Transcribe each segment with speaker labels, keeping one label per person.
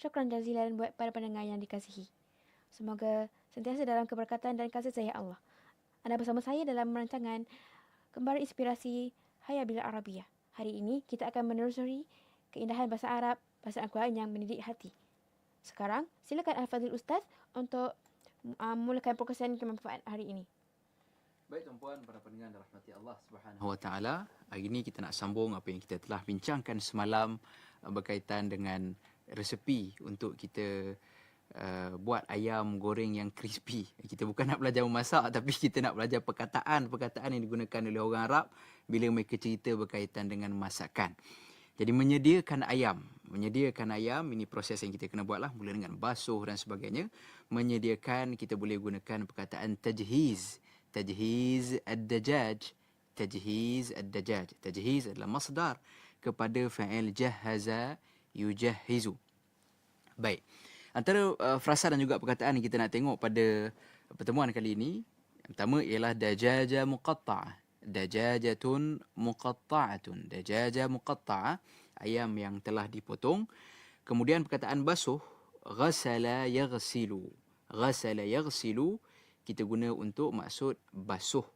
Speaker 1: Syukran jazilan buat para pendengar yang dikasihi. Semoga sentiasa dalam keberkatan dan kasih sayang Allah. Anda bersama saya dalam rancangan Kembali Inspirasi Hayya Bila Arabiyah. Hari ini kita akan menelusuri keindahan bahasa Arab, bahasa Al-Quran yang mendidik hati. Sekarang, silakan Al-Fadhil Ustaz untuk uh, mulakan perkongsian kemanfaat hari ini.
Speaker 2: Baik tuan-puan para pendengar dan rahmati Allah Subhanahu wa taala. Hari ini kita nak sambung apa yang kita telah bincangkan semalam uh, berkaitan dengan resepi untuk kita uh, buat ayam goreng yang crispy. Kita bukan nak belajar memasak tapi kita nak belajar perkataan-perkataan yang digunakan oleh orang Arab bila mereka cerita berkaitan dengan masakan. Jadi menyediakan ayam, menyediakan ayam ini proses yang kita kena buatlah mula dengan basuh dan sebagainya. Menyediakan kita boleh gunakan perkataan tajhiz tajhiz ad-dajaj tajhiz ad-dajaj tajhiz adalah masdar kepada fa'il jahaza yujahhizu baik. Antara uh, frasa dan juga perkataan yang kita nak tengok pada pertemuan kali ini yang pertama ialah dajaja muqatta'ah. Dajajatun muqatta'atun. Dajaja muqatta'ah ayam yang telah dipotong. Kemudian perkataan basuh ghasala yaghsilu. Ghasala yaghsilu kita guna untuk maksud basuh.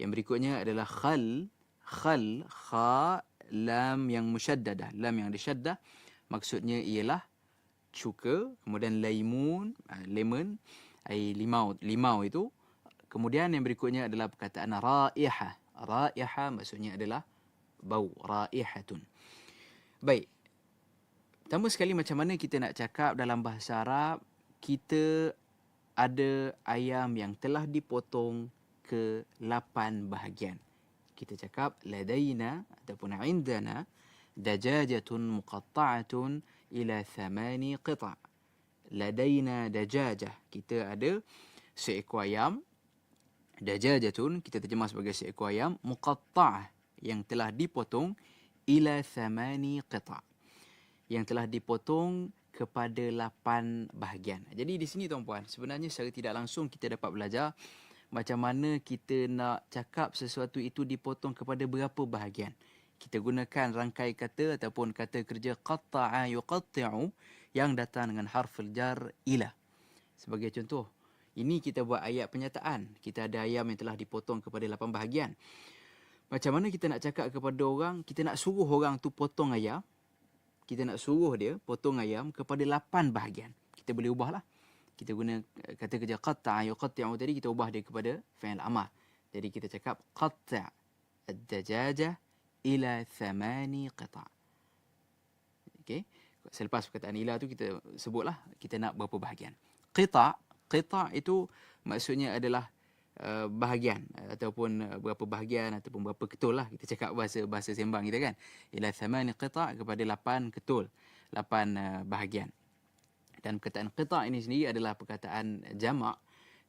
Speaker 2: Yang berikutnya adalah khal, khal, kha, lam yang musyaddadah, lam yang disyaddah. Maksudnya ialah cuka, kemudian laimun, ah, lemon, ai limau, limau itu. Kemudian yang berikutnya adalah perkataan raihah. Raihah maksudnya adalah bau, raihatun. Baik. Pertama sekali macam mana kita nak cakap dalam bahasa Arab, kita ada ayam yang telah dipotong ke lapan bahagian. Kita cakap ladaina ataupun indana dajajatun muqatta'atun ila thamani qita'. Ladaina dajajah. Kita ada seekor ayam. Dajajatun kita terjemah sebagai seekor ayam muqatta'ah yang telah dipotong ila thamani qita'. Yang telah dipotong kepada lapan bahagian. Jadi di sini tuan-puan, sebenarnya secara tidak langsung kita dapat belajar macam mana kita nak cakap sesuatu itu dipotong kepada berapa bahagian. Kita gunakan rangkai kata ataupun kata kerja qatta'a yuqatti'u yang datang dengan harful jar ila. Sebagai contoh, ini kita buat ayat penyataan. Kita ada ayam yang telah dipotong kepada lapan bahagian. Macam mana kita nak cakap kepada orang, kita nak suruh orang tu potong ayam, kita nak suruh dia potong ayam kepada lapan bahagian. Kita boleh ubahlah. Kita guna eh, kata kerja qatta' yuqatti'u tadi kita ubah dia kepada fi'il amar. Jadi kita cakap qatta' ad-dajaja ila thamani qita'. Okey. Selepas perkataan ila tu kita sebutlah kita nak berapa bahagian. Qita' qita' itu maksudnya adalah Uh, bahagian ataupun uh, berapa bahagian ataupun berapa ketul lah kita cakap bahasa bahasa sembang kita kan ila thamani qita kepada lapan ketul lapan bahagian dan perkataan qita ini sendiri adalah perkataan jamak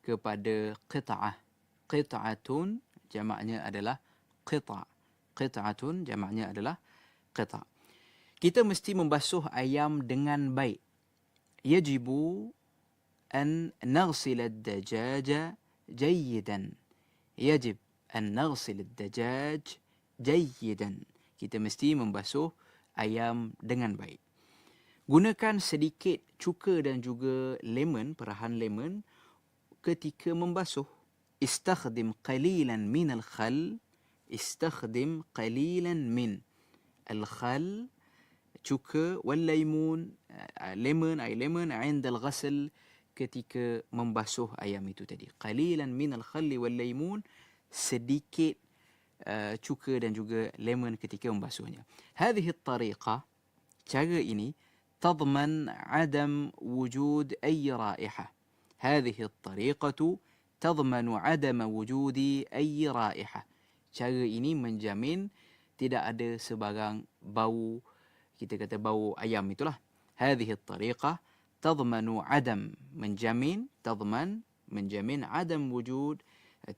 Speaker 2: kepada qita'ah qita'atun jamaknya adalah qita. Qita'atun jamaknya adalah qita. Kita mesti membasuh ayam dengan baik. Yajibu an naghsil ad-dajaj jayyidan. Yajib an naghsil ad-dajaj jayyidan. Kita mesti membasuh ayam dengan baik. gunakan sedikit cuka dan juga lemon perahan lemon ketika membasuh istakhdim qalilan min al-khal istakhdim qalilan min al-khal cuka wal lemon lemon ay lemon عند الغسل ketika membasuh ayam itu tadi. Qalilan minal khalli wal laymun sedikit uh, cuka dan juga lemon ketika membasuhnya. Hadhihi at-tariqah cara ini tadman adam wujud ay raihah. Hadhihi at-tariqatu tadman adam wujudi ay raihah. Cara ini menjamin tidak ada sebarang bau kita kata bau ayam itulah. Hadhihi at-tariqah تضمن عدم menjamin تضمن menjamin عدم wujud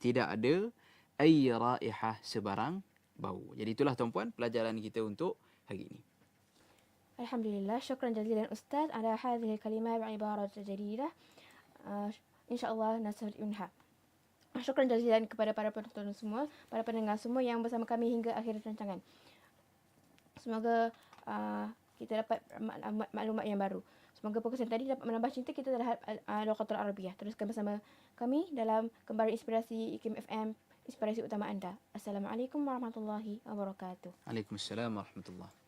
Speaker 2: tidak ada أي رائحة sebarang bau. Jadi itulah tuan-puan pelajaran kita untuk hari ini.
Speaker 1: Alhamdulillah, syukran jazilan Ustaz ala hadhihi kalimah wa ibarat jadida. Uh, InsyaAllah nasir yunha. Syukran jazilan kepada para penonton semua, para pendengar semua yang bersama kami hingga akhir rancangan. Semoga uh, kita dapat maklumat yang baru. Semoga perkongsian tadi dapat menambah cinta kita terhadap uh, Lokatul Arabiah. Teruskan bersama kami dalam Kembara Inspirasi IKIM FM, inspirasi utama anda. Assalamualaikum warahmatullahi wabarakatuh.
Speaker 2: Waalaikumsalam warahmatullahi